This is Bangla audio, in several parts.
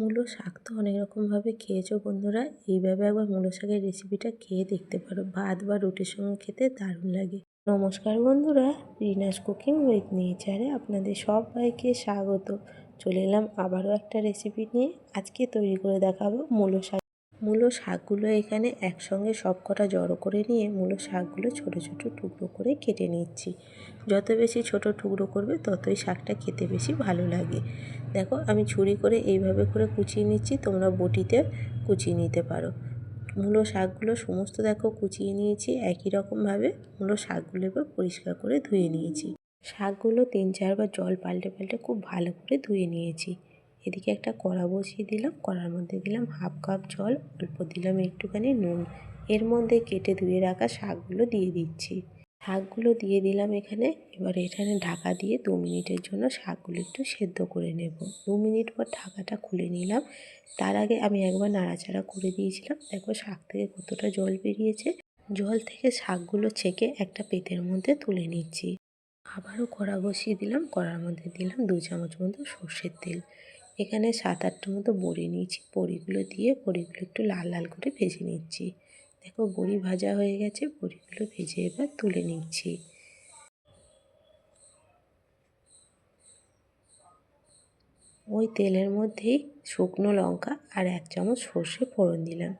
মূলো শাক তো অনেক রকমভাবে খেয়েছো বন্ধুরা। এইভাবে একবার মূলো শাকের রেসিপিটা খেয়ে দেখতে পারো। ভাত বা রুটির সঙ্গে খেতে দারুণ লাগে। নমস্কার বন্ধুরা, রিনাস কুকিং উইথ নেচারে আপনাদের সবাইকে স্বাগত। চলে এলাম আবারও একটা রেসিপি নিয়ে। আজকে তৈরি করে দেখাবো মূলো শাক মূলো শাকগুলো এখানে একসঙ্গে সব কটা জড়ো করে নিয়ে মূলো শাকগুলো ছোট ছোট টুকরো করে কেটে নিচ্ছি। যত বেশি ছোট টুকরো করবে, ততই শাকটা খেতে বেশি ভালো লাগে। দেখো, আমি ছুরি করে এইভাবে করে কুচিয়ে নিচ্ছি, তোমরা বটিতে কুচিয়ে নিতে পারো। মূলো শাকগুলো সমস্ত দেখো কুচিয়ে নিয়েছি, একই রকমভাবে মূলো শাকগুলো এবার পরিষ্কার করে ধুয়ে নিয়েছি। শাকগুলো তিন চারবার জল পাল্টে পাল্টে খুব ভালো করে ধুয়ে নিয়েছি। এদিকে একটা কড়া বসিয়ে দিলাম, কড়ার মধ্যে দিলাম হাফ কাপ জল, অল্প দিলাম একটুখানি নুন। এর মধ্যে কেটে ধুয়ে রাখা শাকগুলো দিয়ে দিচ্ছি। শাকগুলো দিয়ে দিলাম এখানে, এবার এখানে ঢাকা দিয়ে দু মিনিটের জন্য শাকগুলো একটু সেদ্ধ করে নেব। দু মিনিট পর ঢাকাটা খুলে নিলাম। তার আগে আমি একবার নাড়াচাড়া করে দিয়েছিলাম। দেখো শাক থেকে কতটা জল বেরিয়েছে। জল থেকে শাকগুলো ছেঁকে একটা পেতের মধ্যে তুলে নিচ্ছি। আবারও কড়া বসিয়ে দিলাম, কড়ার মধ্যে দিলাম দু চামচ মতো সর্ষের তেল। এখানে সাত আটটা মতো বড়ি নিয়েছি। বড়িগুলো দিয়ে বড়িগুলো একটু লাল লাল করে ভেজে নিচ্ছি। দেখো বড়ি ভাজা হয়ে গেছে, বড়িগুলো ভেজে এবার তুলে নিচ্ছি। ওই তেলের মধ্যেই শুকনো লঙ্কা আর এক চামচ সর্ষে ফোড়ন দিলাম।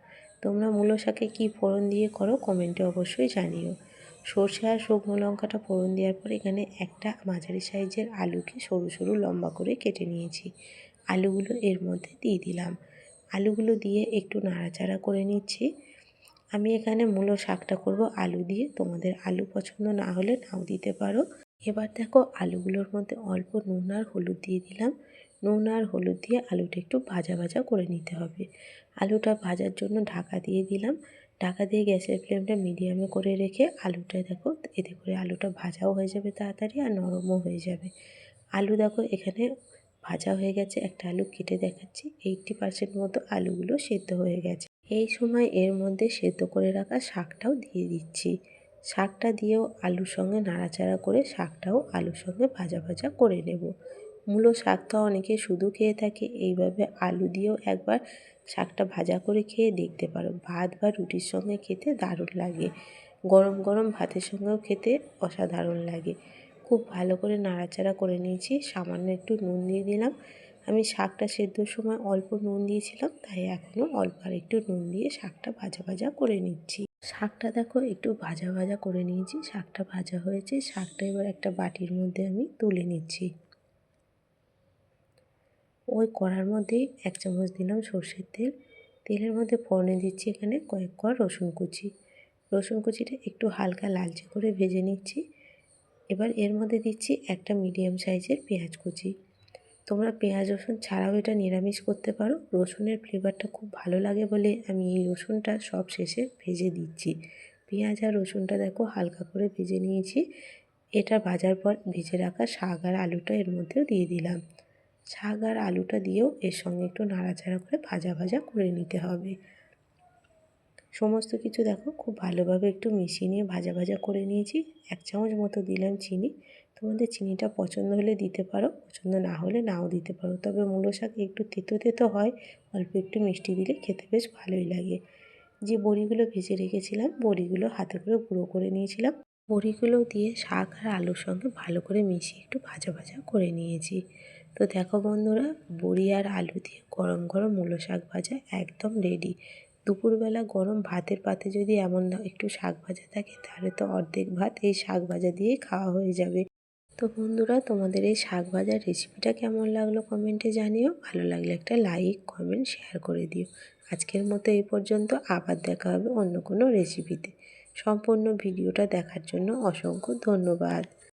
তোমরা মূলো শাকে কী ফোড়ন দিয়ে করো কমেন্টে অবশ্যই জানিও। সর্ষে আর শুকনো লঙ্কাটা ফোড়ন দেওয়ার পর এখানে একটা মাঝারি সাইজের আলুকে সরু সরু লম্বা করে কেটে নিয়েছি। আলুগুলো এর মধ্যে দিয়ে দিলাম। আলুগুলো দিয়ে একটু নাড়াচাড়া করে নিচ্ছি। আমি এখানে মূলো শাকটা করব আলু দিয়ে। তোমাদের আলু পছন্দ না হলে নাও দিতে পারো। এবার দেখো আলুগুলোর মধ্যে অল্প নুন আর হলুদ দিয়ে দিলাম। নুন আর হলুদ দিয়ে আলুটা একটু ভাজা ভাজা করে নিতে হবে। আলুটা ভাজার জন্য ঢাকা দিয়ে দিলাম। ঢাকা দিয়ে গ্যাসের ফ্লেমটা মিডিয়ামে করে রেখে আলুটা দেখো, এতে করে আলুটা ভাজাও হয়ে যাবে তাড়াতাড়ি আর নরমও হয়ে যাবে। আলু দেখো এখানে ভাজা হয়ে গেছে, একটা আলু কেটে দেখাচ্ছি। এইটটি পার্সেন্ট মতো আলুগুলো সেদ্ধ হয়ে গেছে। এই সময় এর মধ্যে সেদ্ধ করে রাখা শাকটাও দিয়ে দিচ্ছি। শাকটা দিয়েও আলুর সঙ্গে নাড়াচাড়া করে শাকটাও আলুর সঙ্গে ভাজা ভাজা করে নেব। মূলো শাকটা অনেকে শুধু খেয়ে থাকে, এইভাবে আলু দিয়েও একবার শাকটা ভাজা করে খেয়ে দেখতে পারো। ভাত বা রুটির সঙ্গে খেতে দারুণ লাগে। গরম গরম ভাতের সঙ্গেও খেতে অসাধারণ লাগে। খুব ভালো করে নাড়াচাড়া করে নিয়েছি। সামান্য একটু নুন দিয়ে দিলাম। আমি শাকটা সেদ্ধর সময় অল্প নুন দিয়েছিলাম, তাই এখনও অল্প আর একটু নুন দিয়ে শাকটা ভাজা ভাজা করে নিচ্ছি। শাকটা দেখো একটু ভাজা ভাজা করে নিয়েছি। শাকটা ভাজা হয়েছে। শাকটা এবার একটা বাটির মধ্যে আমি তুলে নিচ্ছি। ওই কড়ার মধ্যেই এক চামচ দিলাম সর্ষের তেল। তেলের মধ্যে ফোড়নে দিচ্ছি এখানে কয়েক কোয়া রসুন কুচি। রসুন কুচিটা একটু হালকা লালচে করে ভেজে নিচ্ছি। এবার এর মধ্যে দিচ্ছি একটা মিডিয়াম সাইজের পেঁয়াজ কুচি। তোমরা পেঁয়াজ, রসুন ছাড়াও এটা নিরামিষ করতে পারো। রসুনের ফ্লেভারটা খুব ভালো লাগে বলে আমি এই রসুনটা সব শেষে ভেজে দিচ্ছি। পেঁয়াজ আর রসুনটা দেখো হালকা করে ভেজে নিয়েছি। এটা ভাজার পর ভেজে রাখা শাক আর আলুটা এর মধ্যেও দিয়ে দিলাম। শাক আর আলুটা দিয়েও এর সঙ্গে একটু নাড়াচাড়া করে ভাজা ভাজা করে নিতে হবে। সমস্ত কিছু দেখো, খুব ভালোভাবে একটু মিশিয়ে নিয়ে ভাজা ভাজা করে নিয়েছি। এক চামচ মতো দিলাম চিনি। তোমাদের চিনিটা পছন্দ হলে দিতে পারো, পছন্দ না হলে নাও দিতে পারো। তবে মূলো শাক একটু তেতো তেতো হয়, অল্প একটু মিষ্টি দিলে খেতে বেশ ভালোই লাগে। যে বড়িগুলো ভেজে রেখেছিলাম, বড়িগুলো হাতে করে গুঁড়ো করে নিয়েছিলাম। বড়িগুলো দিয়ে শাক আর আলুর সঙ্গে ভালো করে মিশিয়ে একটু ভাজা ভাজা করে নিয়েছি। তো দেখো বন্ধুরা, বড়ি আর আলু দিয়ে গরম গরম মূলো শাক ভাজা একদম রেডি দুপুরবেলা গরম ভাতের পাতে যদি এমন একটু শাক ভাজা থাকে, তাহলে তো অর্ধেক ভাত এই শাক ভাজা দিয়েই খাওয়া হয়ে যাবে। তো বন্ধুরা, তোমাদের এই শাক ভাজার রেসিপিটা কেমন লাগল কমেন্টে জানিও। ভালো লাগলে একটা লাইক কমেন্ট শেয়ার করে দিও। আজকের মতো এই পর্যন্ত, আবার দেখা হবে অন্য কোনো রেসিপিতে সম্পূর্ণ ভিডিওটা দেখার জন্য অসংখ্য ধন্যবাদ।